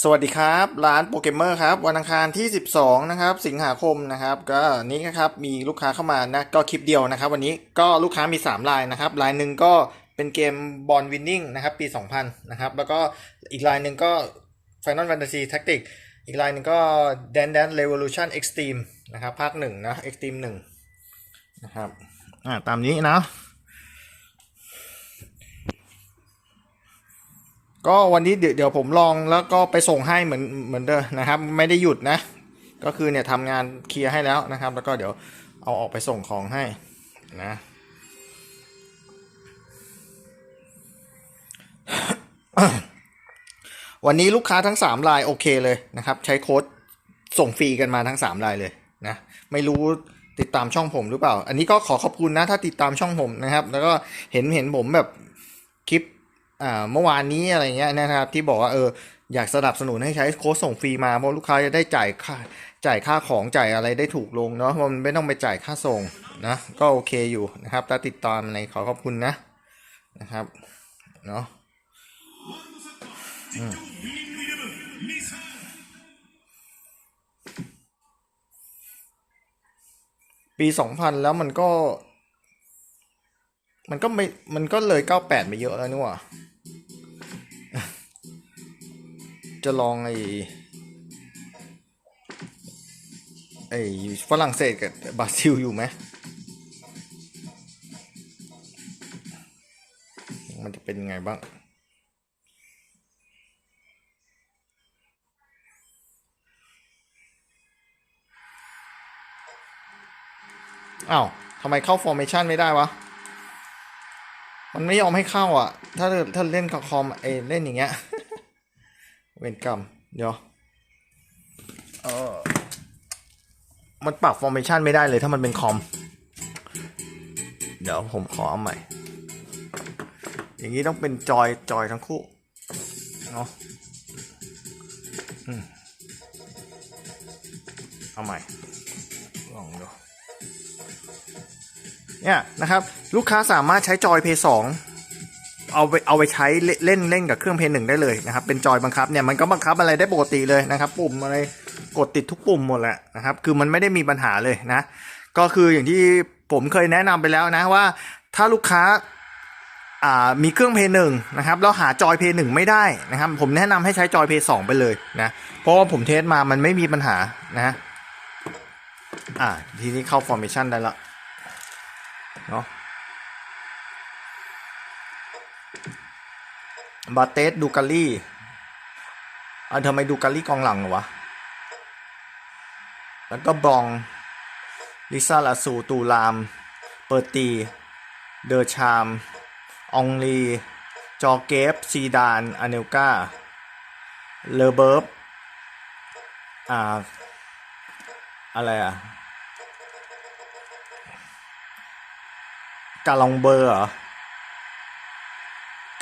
สวัสดีครับ ร้านโปเกมเมอร์ครับ วันอังคารที่ 12 นะครับ สิงหาคมนะครับ ก็นี้นะครับมีลูกค้าเข้ามานะก็คลิปเดียวนะครับ วันนี้ก็ลูกค้ามี 3 ลายนะครับลายหนึ่งก็เป็นเกมบอลวินนิ่งนะครับปี 2000 นะครับ แล้วก็อีกลายหนึ่งก็ Final Fantasy Tactic อีกลายหนึ่งก็ Dance Dance Revolution Extreme นะครับ ภาคหนึ่งนะ Extreme หนึ่งนะครับอ่าตามนี้นะ ก็วันนี้เดี๋ยวผมลองแล้วก็ไปส่งให้เหมือนเหมือนเดิมนะครับ ไม่ได้หยุดนะ ก็คือเนี่ยทำงานเคลียร์ให้แล้วนะครับ แล้วก็เดี๋ยวเอาออกไปส่งของให้นะวันนี้ลูกค้าทั้ง3รายโอเคเลยนะครับ ใช้โค้ดส่งฟรีกันมาทั้ง3รายเลยนะไม่รู้ติดตามช่องผมหรือเปล่า อันนี้ก็ขอขอบคุณนะถ้าติดตามช่องผมนะครับ แล้วก็เห็นเห็นผมแบบคลิป เมื่อวานนี้อะไรเงี้ยนะครับที่บอกว่าเอออยากสนับสนุนให้ใช้โค้ดส่งฟรีมาเพราะลูกค้าจะได้จ่ายค่าจ่ายค่าของจ่ายอะไรได้ถูกลงเนาะเพราะมันไม่ต้องไปจ่ายค่าส่งนะก็โอเคอยู่นะครับถ้าติดตามในขอขอบคุณนะนะครับเนาะปีสองพันแล้วมันก็ มันก็ไม่มันก็เลยเก้าแปดไปเยอะแล้วนี่หว่า จะลองไอ้ไอ้ฝรั่งเศสกับบราซิลอยู่ไหมมันจะเป็นยังไงบ้างอ้าวทำไมเข้า formation ไม่ได้วะ มันไม่ยอมให้เข้าอะ ถ้าถ้าเล่นกับคอมเอเล่นอย่างเงี้ย เวรกรรม เดี๋ยวเออมันปรับ formation ไม่ได้เลยถ้ามันเป็นคอม เดี๋ยวผมขอเอาใหม่ อย่างนี้ต้องเป็นจอยจอยทั้งคู่ เนาะอืมเอาใหม่ ลองดู เนี่ยนะครับ ลูกค้าสามารถใช้จอย Play 2 เอาไปเอาไปใช้เล่นเล่นกับเครื่อง Play 1ได้เลยนะครับ เป็นจอยบังคับเนี่ยมันก็บังคับอะไรได้ปกติเลยนะครับ ปุ่มอะไรกดติดทุกปุ่มหมดแหละนะครับ คือมันไม่ได้มีปัญหาเลยนะ ก็คืออย่างที่ผมเคยแนะนำไปแล้วนะว่า ถ้าลูกค้าอ่ามีเครื่อง Play 1นะครับแล้วหาจอย Play 1ไม่ได้นะครับ ผมแนะนำให้ใช้จอย Play 2ไปเลยนะ เพราะว่าผมเทสมามันไม่มีปัญหานะอ่าทีนี้เข้า formation ได้ละเนาะ บาเตสดูกาลี่อะทำไมดูกาลี่กองหลังเหรอวะ แล้วก็บอง ลิซาลาสูตูราม เปอร์ตี เดอร์ชาม องลี จอเกฟ ซีดาน อเนลกาเลเบิร์บอ่า อะไรอะ กาลองเบอร์เหรอ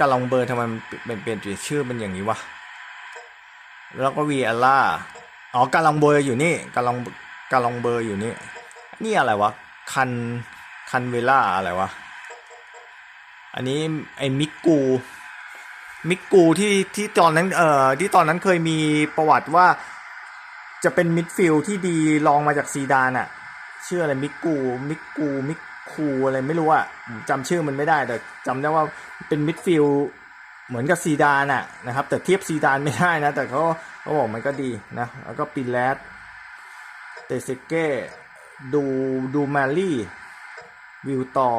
กาลองเบอร์ทำไมมันเปลี่ยนเปลี่ยนชื่อเป็นอย่างนี้วะ แล้วก็วีอล่า อ๋อกาลองเบอร์อยู่นี่กาลองกาลองเบอร์อยู่นี่ นี่อะไรวะ คัน คันเวล่าอะไรวะ อันนี้ไอ้มิกกู มิกกูที่ที่ตอนนั้นเอ่อที่ตอนนั้นเคยมีประวัติว่า จะเป็นมิดฟิลด์ที่ดีลองมาจากซีดานอะชื่ออะไรมิกกู มิกกู มิก คูอะไรไม่รู้อะจำชื่อมันไม่ได้ แต่จำได้ว่าเป็นมิดฟิลเหมือนกับซีดานอะนะครับ แต่เทียบซีดานไม่ได้นะ แต่เขาเขาบอกมันก็ดีนะ แล้วก็ปินแลสเตเซเก้ดูดูมาลี่วิวตอ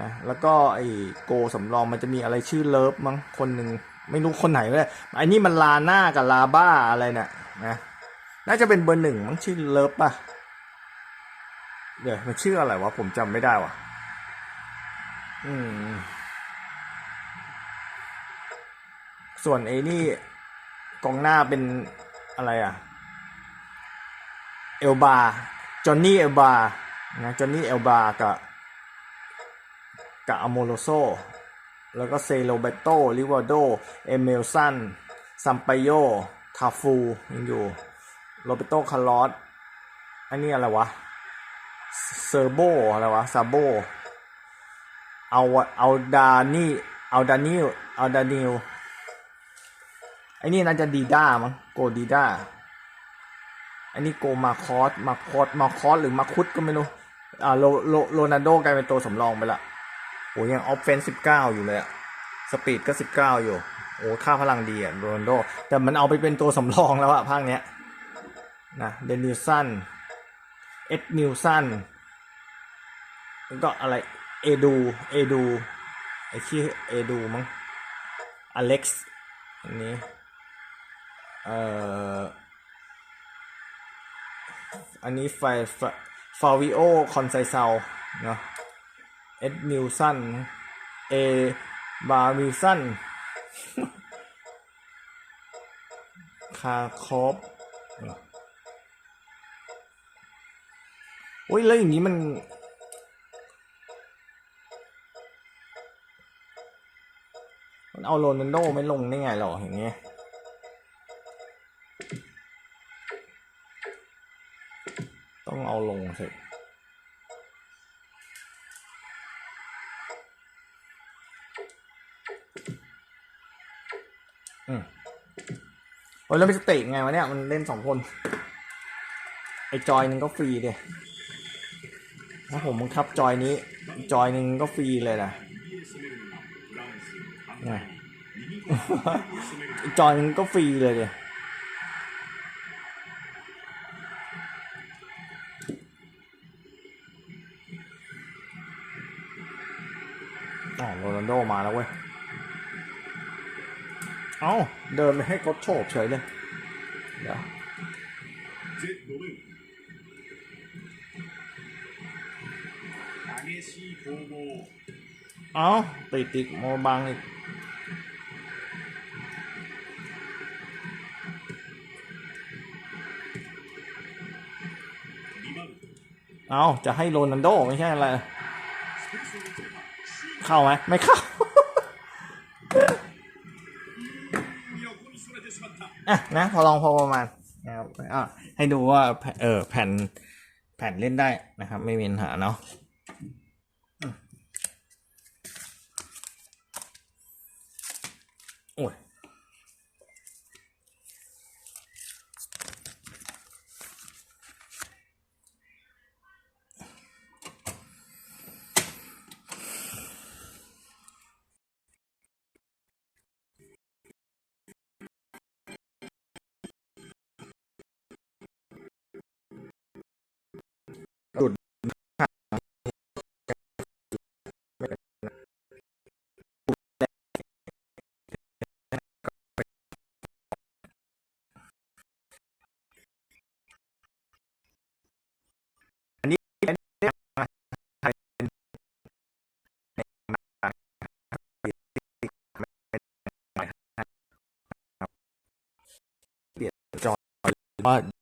นะแล้วก็ไอโกสำรองมันจะมีอะไรชื่อเลิฟมั้งคนหนึ่งไม่รู้คนไหนเลยไอ้นี่มันลาหน้ากับลาบ้าอะไรเนี่ยนะน่าจะเป็นเบอร์หนึ่งมั้งชื่อเลิฟป่ะ เดี๋ยวมันชื่ออะไรวะผมจำไม่ได้วะอืม ส่วนไอ้นี่กองหน้าเป็นอะไรอะ เอลบา จอห์นนี่เอลบา นะ จอห์นนี่เอลบากับกับอโมโลโซ แล้วก็เซโลเบโตลิวาโด เอเมลสันซัมปโย คาฟูยังอยู่ โรเบโตคาร์ลอสอันนี้อะไรวะ เซอร์โบอะไรวะซาโบเอาเอาดานี่เอาดานิลเอาดานิลไอ้นี่น่าจะดีด้ามั้งโกดีด้าอันนี้โกมาคอสมาคอสมาคอสหรือมาคุดก็ไม่รู้อ่าโลโลโรนัลโดกลายเป็นตัวสำรองไปละโอ้ยังออฟเฟนสิบเก้าอยู่เลยอะสปีดก็สิบเก้าอยู่ โอ้ค่าพลังดีอะโรนัลโด แต่มันเอาไปเป็นตัวสำรองแล้วอะภาคเนี้ยนะเดนิลสันเอ็ดนิลสัน ก็อะไรเอดูเอดูไอชื่อเอดูมั้งอเล็กซ์อันนี้เอ่ออันนี้ไฟฟาวิโอคอนไซเซาเนาะเอ็ดมิลสันเอบามิลสันคาคอฟโอ้ยแล้วอย่างนี้มัน มันเอาโรนัลโดไม่ลงได้ไงหรออย่างเงี้ยต้องเอาลงสิอืมโอ้ยแล้วมันจะเตะไงวะเนี่ย มันเล่นสองคน ไอจอยหนึ่งก็ฟรีเดยถ้าผมบังคับจอยนี้ จอยหนึ่งก็ฟรีเลยนะ จอยมันก็ฟรีเลยเลยอ๋อโรนัลโดมาแล้วเว้ย เอาเดินไปให้กดโฉบเฉยเลย เดี๋ยวเอาติดติดโมบังอีก เอาจะให้โรนันโดไม่ใช่อะไร เข้าไหมไม่เข้าอะนะพอลองพอประมาณนะครับอ่ให้ดูว่าเออแผ่นแผ่นเล่นได้นะครับ ไม่มีปัญหาเนาะ หลุดอันนี้เปลี่ยนจอว่า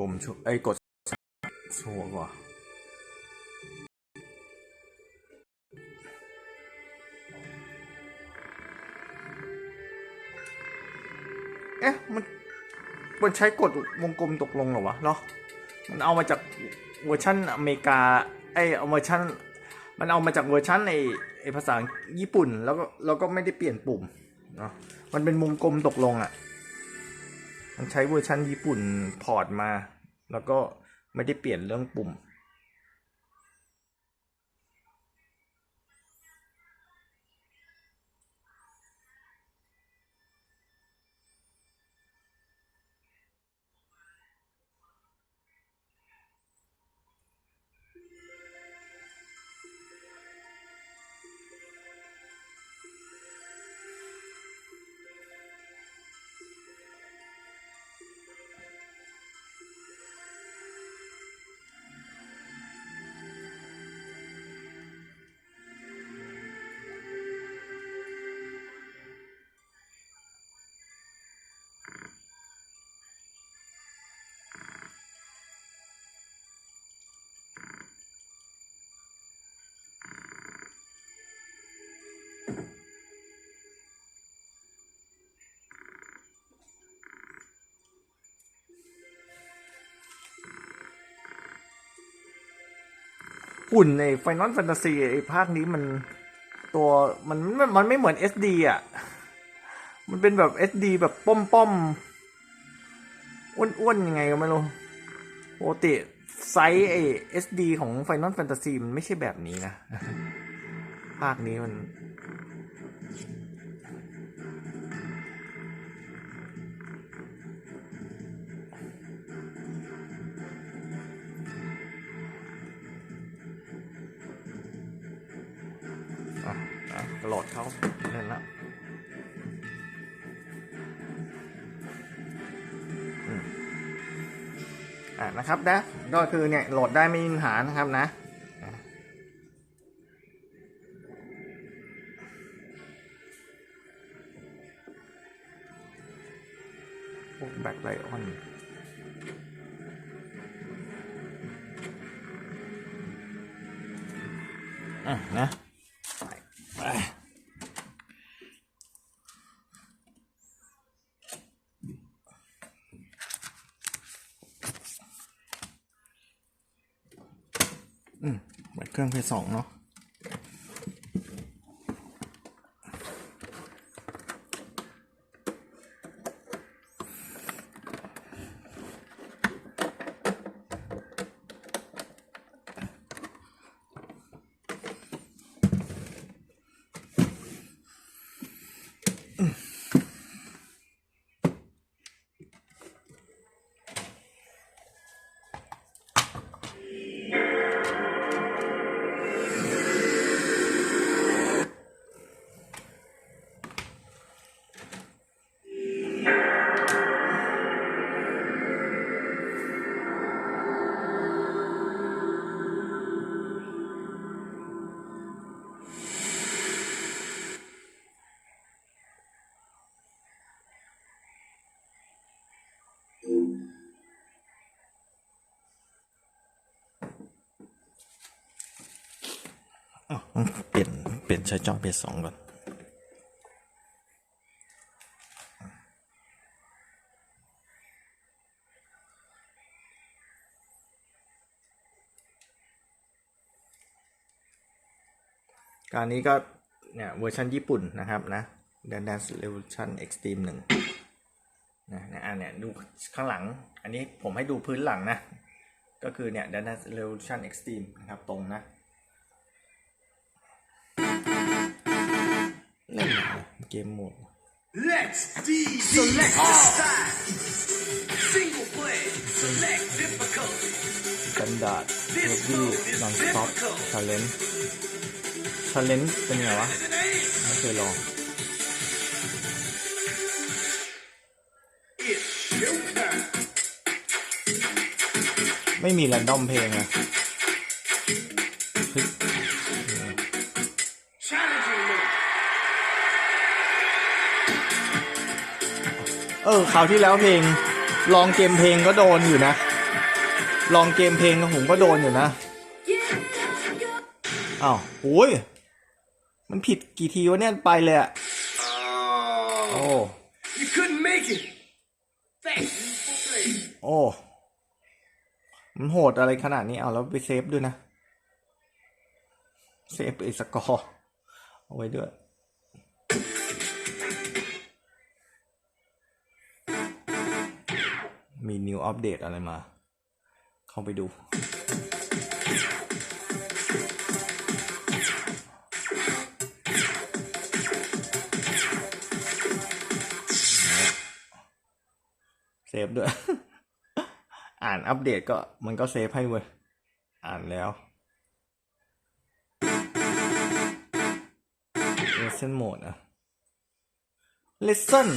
กลมโชว์ไอ้ยกดโชว์ก่อนเอ๊ะมันมันใช้กดวงกลมตกลงเหรอวะเนาะมันเอามาจากเวอร์ชันอเมริกาไอ้เอาเวอร์ชันมันเอามาจากเวอร์ชันไอ้ไอ้ภาษาญี่ปุ่นแล้วก็แล้วก็ไม่ได้เปลี่ยนปุ่มเนาะมันเป็นมุมกลมตกลงอะ่ะ มันใช้เวอร์ชันญี่ปุ่นพอร์ตมา แล้วก็ไม่ได้เปลี่ยนเรื่องปุ่ม หุ่นในไฟนอลแฟนตาซีไอ้ภาคนี้มันตัวมันมันมันไม่เหมือน SD อะ มันเป็นแบบ SD แบบป้อมป้อมๆอ้วนๆยังไงก็ไม่รู้ปกติไซส์ไอ้ SD ของ Final Fantasy มันไม่ใช่แบบนี้นะ ภาคนี้มัน นะครับนะก็คือเนี่ยโหลดได้ไม่มีปัญหานะครับนะอะ อืมเปิดเครื่องเพย์สองเนาะ เปลี่ยนเปลี่ยนใช้จอเพย์สองก่อนการนี้ก็เนี่ยเวอร์ชันญี่ปุ่นนะครับนะ Dance Revolution Extreme 1นะเนี่ยอันเนี่ยดูข้างหลัง อันนี้ผมให้ดูพื้นหลังนะ ก็คือเนี่ย Dance Revolution Extreme นะครับตรงนะ เล่นเกมโหมด Let's select the style. Single play. Select difficulty. กันดาร์ดเฮฟวี่นอนสต็อปชาเลนจ์ชาเลนจ์เป็นไงวะ ไม่เคยลอง It's showtime. ไม่มีแรนดอมเพลงอะ เออคราวที่แล้วเพลง ลองเกมเพลงก็โดนอยู่นะ ลองเกมเพลงผมก็โดนอยู่นะอ้าวโอ้ยมันผิดกี่ทีวะเนี่ยไปเลยอะโอ้ you couldn't make it. Thanks for playing. โอ้มันโหดอะไรขนาดนี้เอาแล้วไปเซฟด้วยนะ เซฟไอ้สกอร์เอาไว้ด้วย มีนิวอัปเดตอะไรมา เข้าไปดู เซฟด้วย อ่านอัปเดตก็มันก็เซฟให้เว้ย อ่านแล้ว lesson mode อะ lesson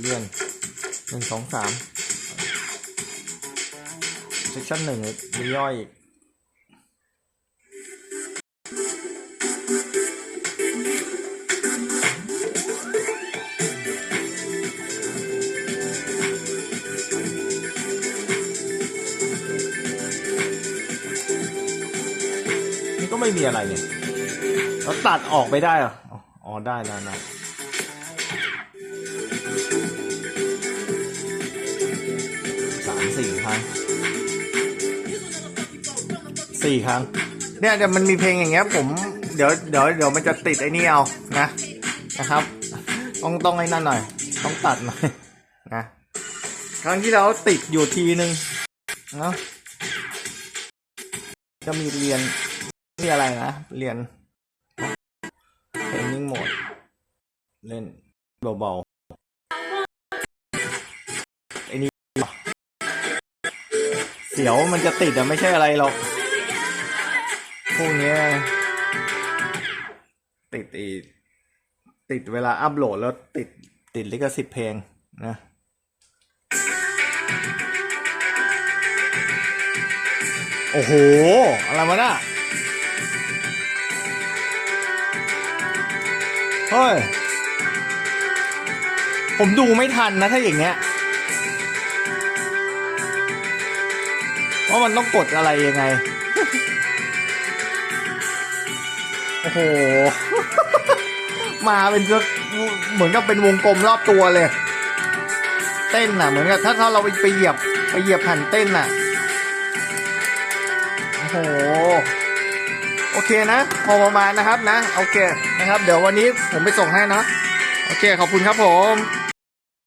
เรียน หนึ่งสองสาม section หนึ่งมีย่อยอีกนี่ก็ไม่มีอะไรเนี่ยเราตัดออกไปได้เหรอ อ๋อ ได้ได้ได้ส สี่ครั้งสี่ครั้ง เนี่ยเดี๋ยวมันมีเพลงอย่างเงี้ย ผมเดี๋ยวเดี๋ยวเดี๋ยวมันจะติดไอ้นี่เอานะนะครับต้องต้องไอ้นั่นหน่อย ต้องตัดหน่อยนะครั้งที่แล้วติดอยู่ทีนึงเนาะก็มีเรียนมีอะไรนะเรียนเพลงนิ่งโหมด เล่นเบาๆ เสียวมันจะติดอะไม่ใช่อะไรหรอก พวกนี้ติดอีติดเวลาอัพโหลดแล้วติดติดลิขสิทธิ์เพลงนะโอ้โห อะไรวะน่ะเฮ้ย ผมดูไม่ทันนะถ้าอย่างเงี้ย ว่ามันต้องกดอะไรยังไง โอ้โห มาเป็นจะเหมือนกับเป็นวงกลมรอบตัวเลย เต้นน่ะ เหมือนกับถ้าถ้าเราไปไปเหยียบไปเหยียบแผ่นเต้นน่ะ โอ้โห โอเคนะ พอประมาณนะครับนะ โอเคนะครับ เดี๋ยววันนี้ผมไปส่งให้นะ โอเค ขอบคุณครับผม